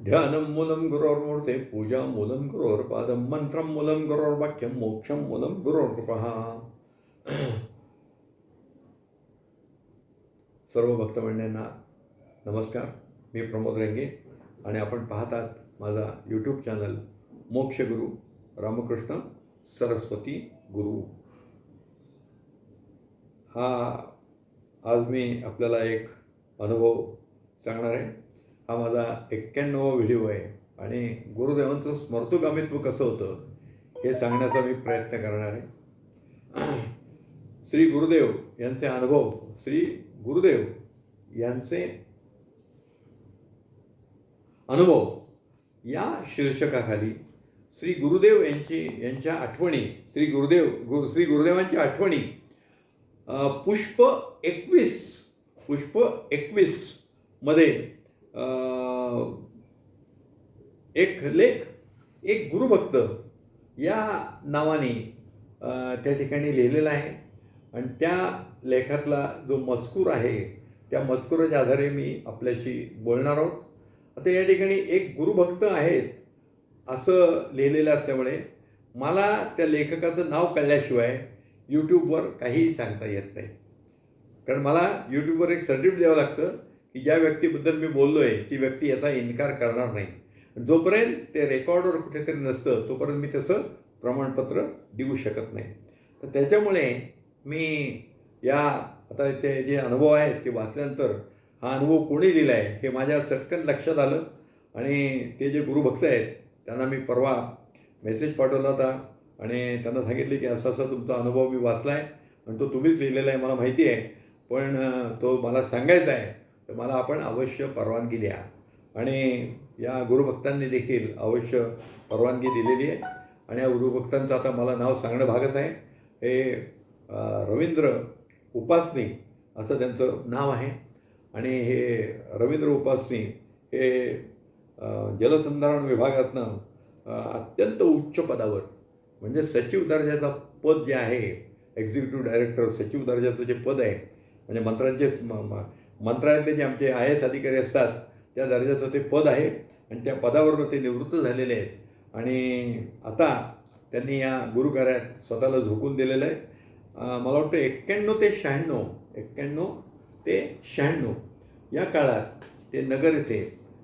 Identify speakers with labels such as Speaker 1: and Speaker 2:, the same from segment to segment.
Speaker 1: ध्यानं मूलं गुरोर्मूर्ते पूजा मूलं गुरोर्पादं मंत्रं मूलं गुरोर्वाक्यं मोक्षं मूलं गुरोर्कृपः सर्व भक्तमंडळींना नमस्कार मी प्रमोद रेंगे आणि आपण पाहतात माझा यूट्यूब चॅनल मोक्षगुरू रामकृष्ण सरस्वती गुरु हा आज मी आपल्याला एक अनुभव सांगणार आहे हा माझा एक्क्याण्णवा व्हिडिओ आहे. आणि गुरुदेवांचं स्मर्तुगामित्व कसं होतं हे सांगण्याचा मी प्रयत्न करणार आहे. श्री गुरुदेव यांचे अनुभव श्री गुरुदेव यांचे अनुभव या शीर्षकाखाली श्री गुरुदेव यांची यांच्या आठवणी श्री गुरुदेव गुरु श्री गुरुदेवांच्या आठवणी पुष्प एकवीस पुष्प एकवीसमध्ये एक लेख एक गुरुभक्त या नावाने त्या ठिकाणी लिहिलेला आहे. आणि त्या लेखातला जो मजकूर आहे त्या मजकुराच्या आधारे मी आपल्याशी बोलणार आहोत. आता या ठिकाणी एक गुरुभक्त आहेत असं लिहिलेलं असल्यामुळे मला त्या लेखकाचं नाव कळल्याशिवाय यूट्यूबवर काहीही सांगता येत नाही. कारण मला यूट्यूबवर एक सर्टिफिकेट द्यावं लागतं. की ज्या व्यक्तीबद्दल मी बोललो आहे ती व्यक्ती याचा इन्कार करणार नाही. जोपर्यंत ते रेकॉर्डवर कुठेतरी नसतं तोपर्यंत मी तसं प्रमाणपत्र देऊ शकत नाही. तर त्याच्यामुळे मी या आता ते जे अनुभव आहेत ते वाचल्यानंतर हा अनुभव कोणी लिहिला आहे हे माझ्या चटकन लक्षात आलं. आणि ते जे गुरुभक्त आहेत त्यांना मी परवा मेसेज पाठवला होता. आणि त्यांना सांगितले की असा असा तुमचा अनुभव मी वाचला आहे आणि तो तुम्हीच लिहिलेला आहे मला माहिती आहे. पण तो मला सांगायचा आहे. तर मला आपण अवश्य परवानगी द्या. आणि या गुरुभक्तांनी देखील अवश्य परवानगी दिलेली आहे. आणि या गुरुभक्तांचं आता मला नाव सांगणं भागच आहे. हे रवींद्र उपासनी असं त्यांचं नाव आहे. आणि हे रवींद्र उपासनी हे जलसंधारण विभागातनं अत्यंत उच्च पदावर म्हणजे सचिव दर्जाचा पद जे आहे एक्झिक्युटिव्ह डायरेक्टर सचिव दर्जाचं जे पद आहे म्हणजे मंत्र्यांचे म- मंत्रालयातले जे आमचे आय एस अधिकारी असतात त्या दर्जाचं ते पद आहे आणि त्या पदावरून ते निवृत्त झालेले आहेत. आणि आता त्यांनी या गुरुकार्यात स्वतःला झोकून दिलेलं आहे. मला वाटतं एक्क्याण्णव ते शहाण्णव एक्क्याण्णव ते शहाण्णव या काळात ते नगर येथे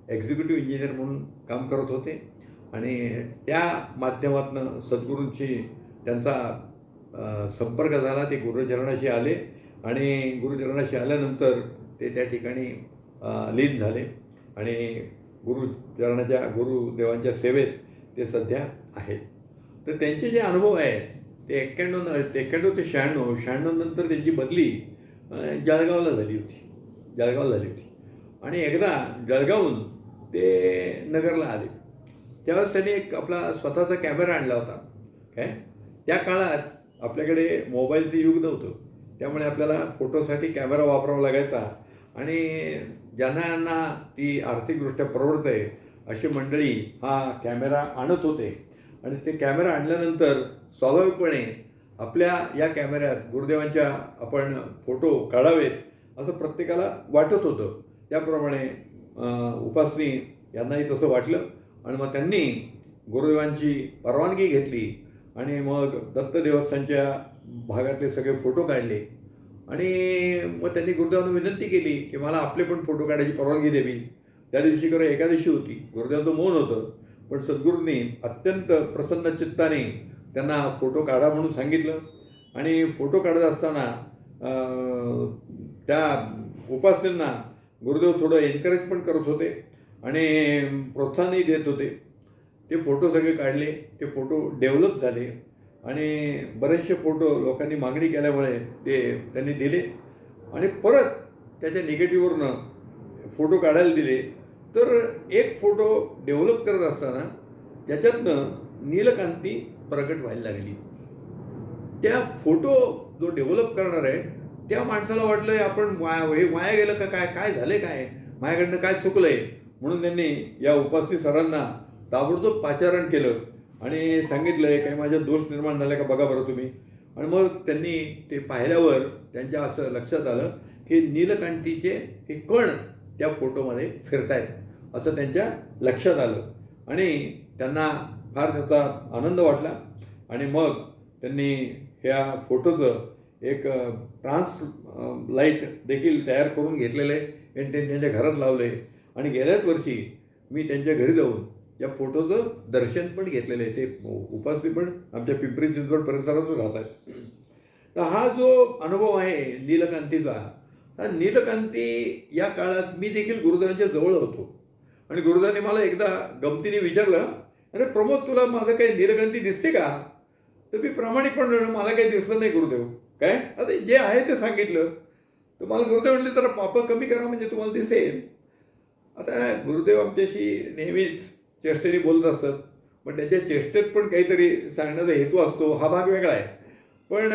Speaker 1: एक्झिक्युटिव्ह इंजिनियर म्हणून काम करत होते. आणि त्या माध्यमातून सद्गुरूंशी त्यांचा संपर्क झाला ते गुरुचरणाशी आले. आणि गुरुचरणाशी आल्यानंतर ते त्या ठिकाणी लीन झाले. आणि गुरुचरणाच्या गुरुदेवांच्या सेवेत ते सध्या आहेत. तर त्यांचे जे अनुभव आहेत ते एक्क्याण्णव एक्क्याण्णव ते शहाण्णव शहाण्णव नंतर त्यांची बदली जळगावला झाली होती. जळगावला झाली होती. आणि एकदा जळगावहून ते नगरला आले. त्यावेळेस त्यांनी एक आपला स्वतःचा कॅमेरा आणला होता. काय त्या काळात आपल्याकडे मोबाईलचं युग नव्हतं. त्यामुळे आपल्याला फोटोसाठी कॅमेरा वापरावा लागायचा. आणि ज्यांना ती आर्थिकदृष्ट्या परवडते अशी मंडळी हा कॅमेरा आणत होते. आणि ते कॅमेरा आणल्यानंतर स्वाभाविकपणे आपल्या या कॅमेऱ्यात गुरुदेवांच्या आपण फोटो काढावेत असं प्रत्येकाला वाटत होतं. त्याप्रमाणे उपासनी यांनाही तसं वाटलं आणि मग त्यांनी गुरुदेवांची परवानगी घेतली आणि मग दत्त देवस्थानच्या भागातले सगळे फोटो काढले. आणि मग त्यांनी गुरुदेवांना विनंती केली की मला आपले पण फोटो काढायची परवानगी द्यावी. त्या दिवशी खरं एकादशी होती. गुरुदेवाचं मौन होतं. पण सद्गुरूंनी अत्यंत प्रसन्न चित्ताने त्यांना फोटो काढा म्हणून सांगितलं. आणि फोटो काढत असताना त्या उपासनेंना गुरुदेव थोडं एन्करेज पण करत होते आणि प्रोत्साहनही देत होते. ते फोटो सगळे काढले. ते फोटो डेव्हलप झाले. आणि बरेचसे फोटो लोकांनी मागणी केल्यामुळे ते त्यांनी दिले. आणि परत त्याच्या निगेटिव्हवरनं फोटो काढायला दिले. तर एक फोटो डेव्हलप करत असताना त्याच्यातनं नीलकांती प्रकट व्हायला लागली. त्या फोटो जो डेव्हलप करणार आहे त्या माणसाला वाटलं आपण वाया हे वाया गेलं का काय? काय झालं काय? माझ्याकडनं काय चुकलंय? म्हणून त्यांनी या उपासनी सरांना ताबडतोब पाचारण केलं. आणि सांगितलं काही माझ्या दोष निर्माण झाले का बघा बरं तुम्ही. आणि मग त्यांनी ते पाहिल्यावर त्यांच्या असं लक्षात आलं की नीलकांतीचे हे कण त्या फोटोमध्ये फिरतायत असं त्यांच्या लक्षात आलं. आणि त्यांना फार त्याचा आनंद वाटला. आणि मग त्यांनी ह्या फोटोचं एक ट्रान्स लाइट देखील तयार करून घेतलेलं आहे. आणि त्यांच्या घरात लावले आणि गेल्याच वर्षी मी त्यांच्या घरी जाऊन या फोटोचं दर्शन पण घेतलेलं आहे. ते उपासनी पण आमच्या पिंपरी चिंचवड परिसरातच राहतात तर हा जो अनुभव आहे नीलकांतीचा हा नीलकांती या काळात मी देखील गुरुदेवांच्या जवळ होतो. आणि गुरुदांनी मला एकदा गमतीने विचारलं अरे प्रमोद तुला माझं काही नीलकांती दिसते का? तर मी प्रामाणिकपणे मला काही दिसलं नाही गुरुदेव. काय? आता जे आहे ते सांगितलं. तर मला गुरुदेव म्हणले जरा पापं कमी करा म्हणजे तुम्हाला दिसेल. आता गुरुदेव आमच्याशी नेहमीच चेष्टेने बोलत असतात पण त्यांच्या चेष्टेत पण काहीतरी सांगण्याचा हेतू असतो हा भाग वेगळा आहे. पण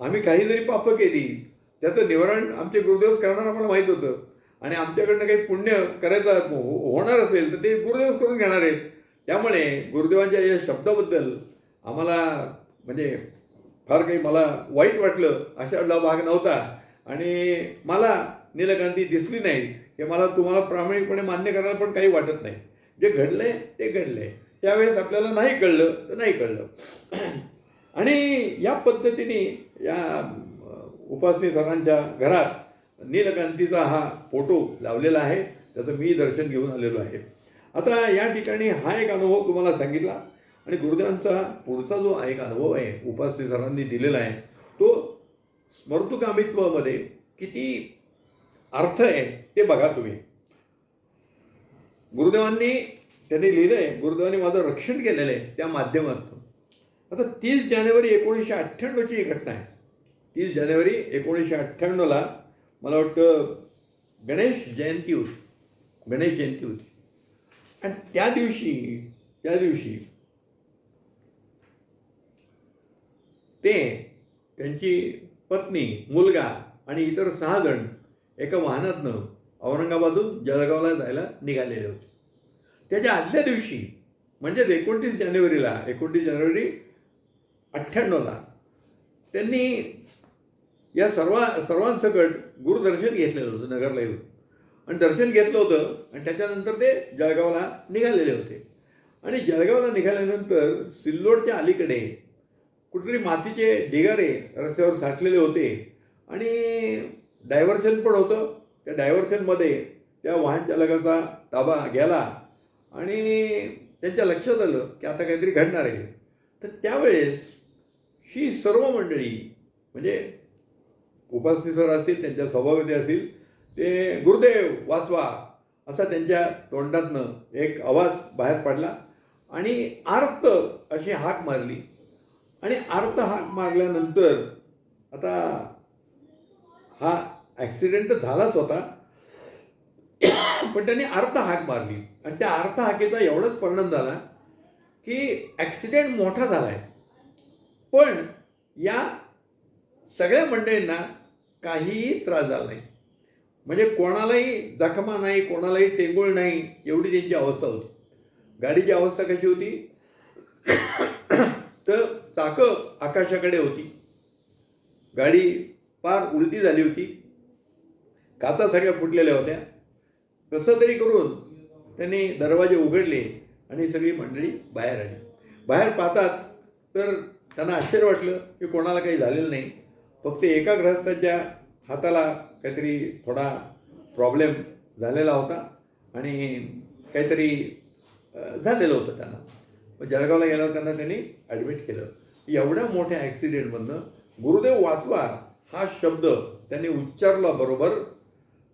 Speaker 1: आम्ही काही जरी पापं केली त्याचं निवारण आमचे गुरुदेवच करणार आम्हाला माहीत होतं. आणि आमच्याकडनं काही पुण्य करायचं हो- होणार असेल तर ते गुरुदेवच करून घेणार आहेत. त्यामुळे गुरुदेवांच्या या शब्दाबद्दल आम्हाला म्हणजे फार काही मला वाईट वाटलं अशा भाग नव्हता. आणि मला नीलकांती दिसली नाही हे मला तुम्हाला प्रामाणिकपणे मान्य करायला पण काही वाटत नाही. जे घडलंय ते घडलंय. त्यावेळेस आपल्याला नाही कळलं तर नाही कळलं. आणि या पद्धतीने या उपासनी सरांच्या घरात नीलकांतीचा हा फोटो लावलेला आहे. त्याचं मी दर्शन घेऊन आलेलो आहे. आता या ठिकाणी हा एक अनुभव तुम्हाला सांगितला. आणि गुरुदेवांचा पुढचा जो एक अनुभव आहे उपासनी सरांनी दिलेला आहे तो स्मर्तुकामित्वामध्ये किती अर्थ आहे ते बघा तुम्ही. गुरुदेवांनी त्यांनी लिहिलं आहे गुरुदेवांनी माझं रक्षण केलेलं आहे त्या माध्यमातून. आता तीस जानेवारी एकोणीसशे अठ्ठ्याण्णवची ही घटना आहे. तीस जानेवारी एकोणीसशे अठ्ठ्याण्णवला मला वाटतं गणेश जयंती होती. गणेश जयंती होती. आणि त्या दिवशी त्या दिवशी ते त्यांची पत्नी मुलगा आणि इतर सहा जण एका वाहनातनं औरंगाबादहून जळगावला जायला निघालेले होते. त्याच्या आदल्या दिवशी म्हणजेच एकोणतीस जानेवारीला एकोणतीस जानेवारी अठ्ठ्याण्णवला त्यांनी या सर्वा सर्वांसकट गुरुदर्शन घेतलेलं होतं नगरला येऊन. आणि दर्शन घेतलं होतं आणि त्याच्यानंतर ते जळगावला निघालेले होते. आणि जळगावला निघाल्यानंतर सिल्लोडच्या अलीकडे कुठेतरी मातीचे ढिगारे रस्त्यावर साठलेले होते आणि डायव्हर्शन पण होतं. त्या डायव्हर्शनमध्ये त्या वाहन चालकाचा ताबा गेला आणि त्यांच्या लक्षात आलं की आता काहीतरी घडणार आहे. तर त्यावेळेस ही सर्व मंडळी म्हणजे उपासनी सर असतील त्यांच्या सभापती असतील ते गुरुदेव वाचवा असा त्यांच्या तोंडातनं एक आवाज बाहेर पडला आणि आर्त अशी हाक मारली. आणि आर्त हाक मारल्यानंतर आता हा ॲक्सिडेंट झालाच होता. पण त्यांनी अर्थ हाक मारली. आणि त्या अर्थ हाकेचा एवढाच परिणाम झाला की ॲक्सिडेंट मोठा झाला आहे पण या सगळ्या मंडळींना काहीही त्रास झाला नाही. म्हणजे कोणालाही जखमा नाही कोणालाही टेंगुळ नाही एवढी त्यांची अवस्था होती. गाडीची अवस्था कशी होती? तर चाकं आकाशाकडे होती. गाडी फार उलटी झाली होती. काचा सगळ्या फुटलेल्या होत्या. कसं तरी करून त्यांनी दरवाजे उघडले आणि सगळी मंडळी बाहेर आली. बाहेर पाहतात तर त्यांना आश्चर्य वाटलं की कोणाला काही झालेलं नाही. फक्त एका ग्रहस्थाच्या हाताला काहीतरी थोडा प्रॉब्लेम झालेला होता आणि काहीतरी झालेलं होतं त्यांना. मग जळगावला गेल्यावर त्यांना त्यांनी ॲडमिट केलं. एवढ्या मोठ्या ॲक्सिडेंटमधनं गुरुदेव वाचवा हा शब्द त्यांनी उच्चारला बरोबर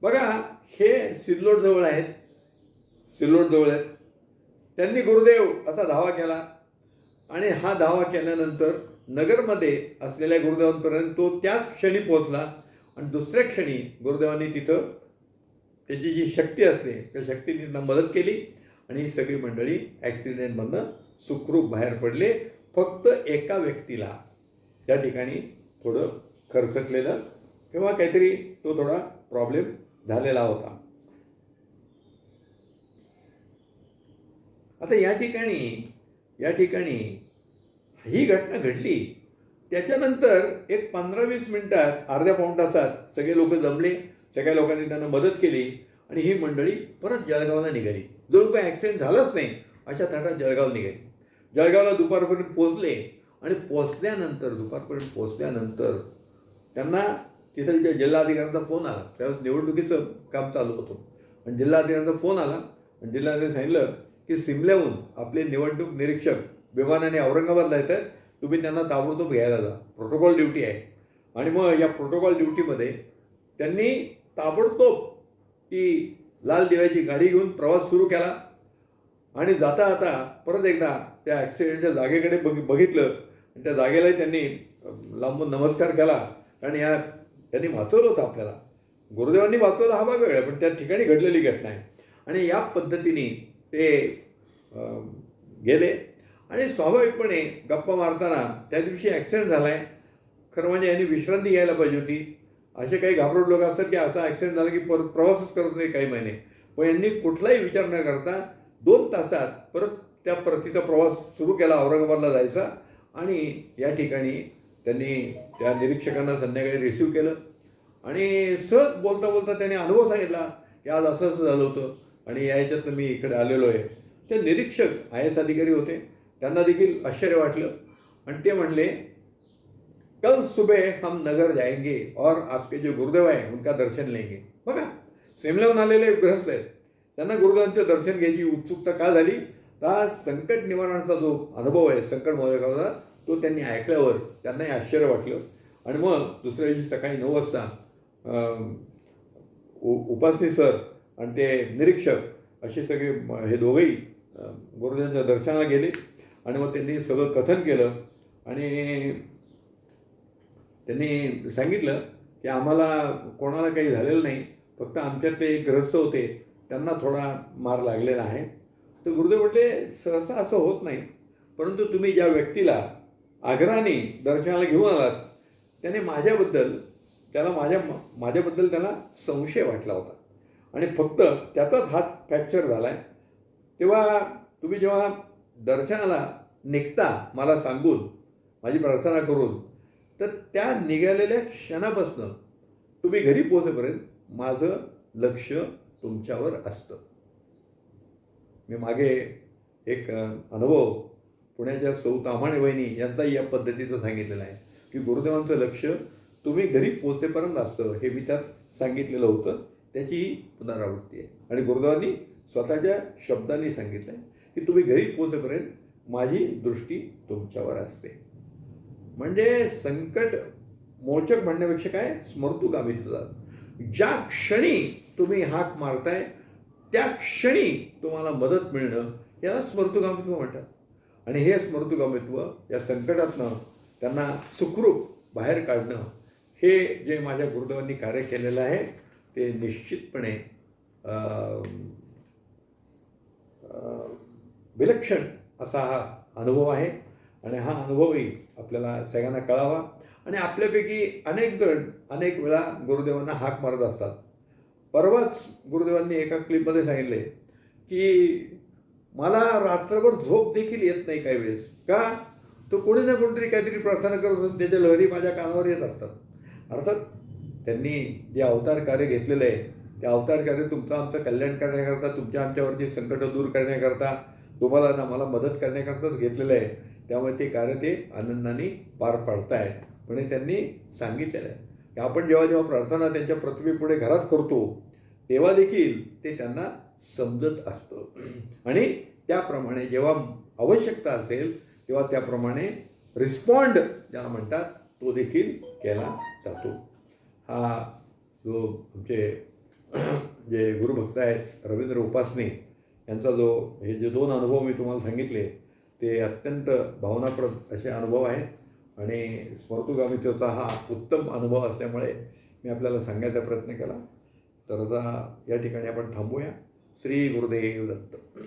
Speaker 1: बघा हे सिल्लोडजवळ आहेत. सिल्लोडजवळ आहेत. त्यांनी गुरुदेव असा धावा केला. आणि हा धावा केल्यानंतर नगरमध्ये असलेल्या गुरुदेवांपर्यंत तो त्याच क्षणी पोहोचला. आणि दुसऱ्या क्षणी गुरुदेवांनी तिथं त्याची जी शक्ती असते त्या शक्ती तिथं मदत केली. आणि ही सगळी मंडळी ॲक्सिडेंटमधनं सुखरूप बाहेर पडले. फक्त एका व्यक्तीला त्या ठिकाणी थोडं खरचटलेलं किंवा काहीतरी तो थोडा प्रॉब्लेम झालेला होता. आता या ठिकाणी या ठिकाणी ही घटना घडली. त्याच्यानंतर एक पंधरा वीस मिनिटात अर्ध्या पाऊण तासात सगळे लोक जमले. सगळ्या लोकांनी त्यांना मदत केली आणि ही मंडळी परत जळगावला निघाली. जो काही ॲक्सिडेंट झालाच नाही अशा थाटात जळगाव निघाली. जळगावला दुपारपर्यंत पोहोचले आणि पोहोचल्यानंतर दुपारपर्यंत पोहोचल्यानंतर त्यांना तिथलच्या जिल्हाधिकाऱ्यांचा फोन आला. त्यावेळेस निवडणुकीचं काम चालू होतं. आणि जिल्हाधिकाऱ्यांचा फोन आला. आणि जिल्हाधिकारी सांगितलं की सिमल्याहून आपले निवडणूक निरीक्षक विमानाने औरंगाबादला येत आहेत तुम्ही त्यांना ताबडतोब घ्यायला जा. प्रोटोकॉल ड्युटी आहे. आणि मग या प्रोटोकॉल ड्युटीमध्ये त्यांनी ताबडतोब ती लाल दिव्याची गाडी घेऊन प्रवास सुरू केला. आणि जाता जाता परत एकदा त्या ॲक्सिडेंटच्या जागेकडे बघ बघितलं. आणि त्या जागेलाही त्यांनी लांबून नमस्कार केला. आणि या त्यांनी वाचवलं होतं आपल्याला. गुरुदेवांनी वाचवलं हा भाग वेगळा पण त्या ठिकाणी घडलेली घटना आहे. आणि या पद्धतीने ते गेले. आणि स्वाभाविकपणे गप्पा मारताना त्या दिवशी ॲक्सिडेंट झाला आहे खरं म्हणजे यांनी विश्रांती घ्यायला पाहिजे होती. असे काही घाबरट लोक असतात की असा ॲक्सिडेंट झाला की परत प्रवासच करत नाही काही महिने. पण यांनी कुठलाही विचार न करता दोन तासात परत त्या परतीचा प्रवास सुरू केला औरंगाबादला जायचा. आणि या ठिकाणी त्यांनी त्या निरीक्षकांना संध्याकाळी रिसिव्ह केलं. आणि सहज बोलता बोलता त्यांनी अनुभव सांगितला की आज असं असं झालं होतं आणि या ह्याच्यातनं मी इकडे आलेलो आहे. ते निरीक्षक आय एस अधिकारी होते. त्यांना देखील आश्चर्य वाटलं. आणि ते म्हणले कल सुबह हम नगर जाएंगे और आपके जो गुरुदेव आहे उनका दर्शन लेंगे. बघा सिमल्याहून आलेले ग्रस्त आहेत. त्यांना गुरुदेवांचं दर्शन घ्यायची उत्सुकता का झाली? तर संकट निवारणाचा जो अनुभव आहे संकट मोदकाचा तो त्यांनी ऐकल्यावर त्यांनाही आश्चर्य वाटलं. आणि मग दुसऱ्या दिवशी सकाळी नऊ वाजता उ- उपासनी सर आणि ते निरीक्षक असे सगळे हे दोघंही अं, गुरुदेवांच्या दर्शनाला गेले. आणि मग त्यांनी सगळं कथन केलं. आणि त्यांनी सांगितलं की आम्हाला कोणाला काही झालेलं नाही फक्त आमच्यातले एक ग्रस्त होते त्यांना थोडा मार लागलेला आहे. तर गुरुदेव म्हटले सहसा असं होत नाही. परंतु तुम्ही ज्या व्यक्तीला आग्रहाने दर्शनाला घेऊन आलात. त्याने माझ्याबद्दल त्याला माझ्या माझ्याबद्दल त्याला संशय वाटला होता. आणि फक्त त्याचाच हात फ्रॅक्चर झाला आहे तेव्हा तुम्ही जेव्हा दर्शनाला निघता मला सांगून माझी प्रार्थना करून तर त्या निघालेल्या क्षणापासनं तुम्ही घरी पोहोचेपर्यंत माझं लक्ष तुमच्यावर असतं. मी मागे एक अनुभव पुण्याच्या सौ ताम्हाणे वहिनी यांचाही या पद्धतीचं सांगितलेलं आहे. की गुरुदेवांचं लक्ष तुम्ही घरी पोहोचेपर्यंत असतं हे मी त्यात सांगितलेलं होतं. त्याची ही पुनरावृत्ती आहे. आणि गुरुदेवांनी स्वतःच्या शब्दांनी सांगितलं आहे की तुम्ही घरी पोहोचेपर्यंत माझी दृष्टी तुमच्यावर असते. म्हणजे संकट मोचक म्हणण्यापेक्षा काय? स्मृतुगामित्व ज्या क्षणी तुम्ही हाक मारताय त्या क्षणी तुम्हाला मदत मिळणं याला स्मृतुगामित्व म्हणतात. आणि हे स्मृतुगामित्व या संकटातनं त्यांना सुखरूप बाहेर काढणं हे जे माझ्या गुरुदेवांनी कार्य केलेलं आहे ते निश्चितपणे विलक्षण असा हा अनुभव आहे. आणि हा अनुभवही आपल्याला सगळ्यांना कळावा. आणि आपल्यापैकी अनेक जण अनेक वेळा गुरुदेवांना हाक मारत असतात. परवाच गुरुदेवांनी एका क्लिपमध्ये सांगितले की मला रात्रभर झोप देखील येत नाही काही वेळेस. का? तो कोणी ना कोणीतरी काहीतरी प्रार्थना करत असतो त्याच्या लहरी माझ्या कानावर येत असतात. अर्थात त्यांनी जे अवतार कार्य घेतलेलं आहे ते अवतार कार्य तुमचं आमचं कल्याण करण्याकरता तुमच्या आमच्यावरची संकट दूर करण्याकरता तुम्हाला ना मला मदत करण्याकरताच घेतलेलं आहे. त्यामुळे ते कार्य ते आनंदाने पार पाडतायत. म्हणजे त्यांनी सांगितलेलं आहे. की आपण जेव्हा जेव्हा प्रार्थना त्यांच्या प्रतिमेपुढे घरात करतो तेव्हा देखील ते त्यांना समजत असतं. आणि त्याप्रमाणे जेव्हा आवश्यकता असेल तेव्हा त्याप्रमाणे रिस्पॉन्ड ज्याला म्हणतात तो देखील केला जातो. हा जो आमचे जे गुरुभक्त आहेत रवींद्र उपासने यांचा जो हे जे दोन अनुभव मी तुम्हाला सांगितले ते अत्यंत भावनाप्रद असे अनुभव आहेत. आणि स्मृतुगामित्वचा हा उत्तम अनुभव असल्यामुळे मी आपल्याला सांगायचा प्रयत्न केला. तर आता या ठिकाणी आपण थांबूया. श्री गुरुदेव दत्त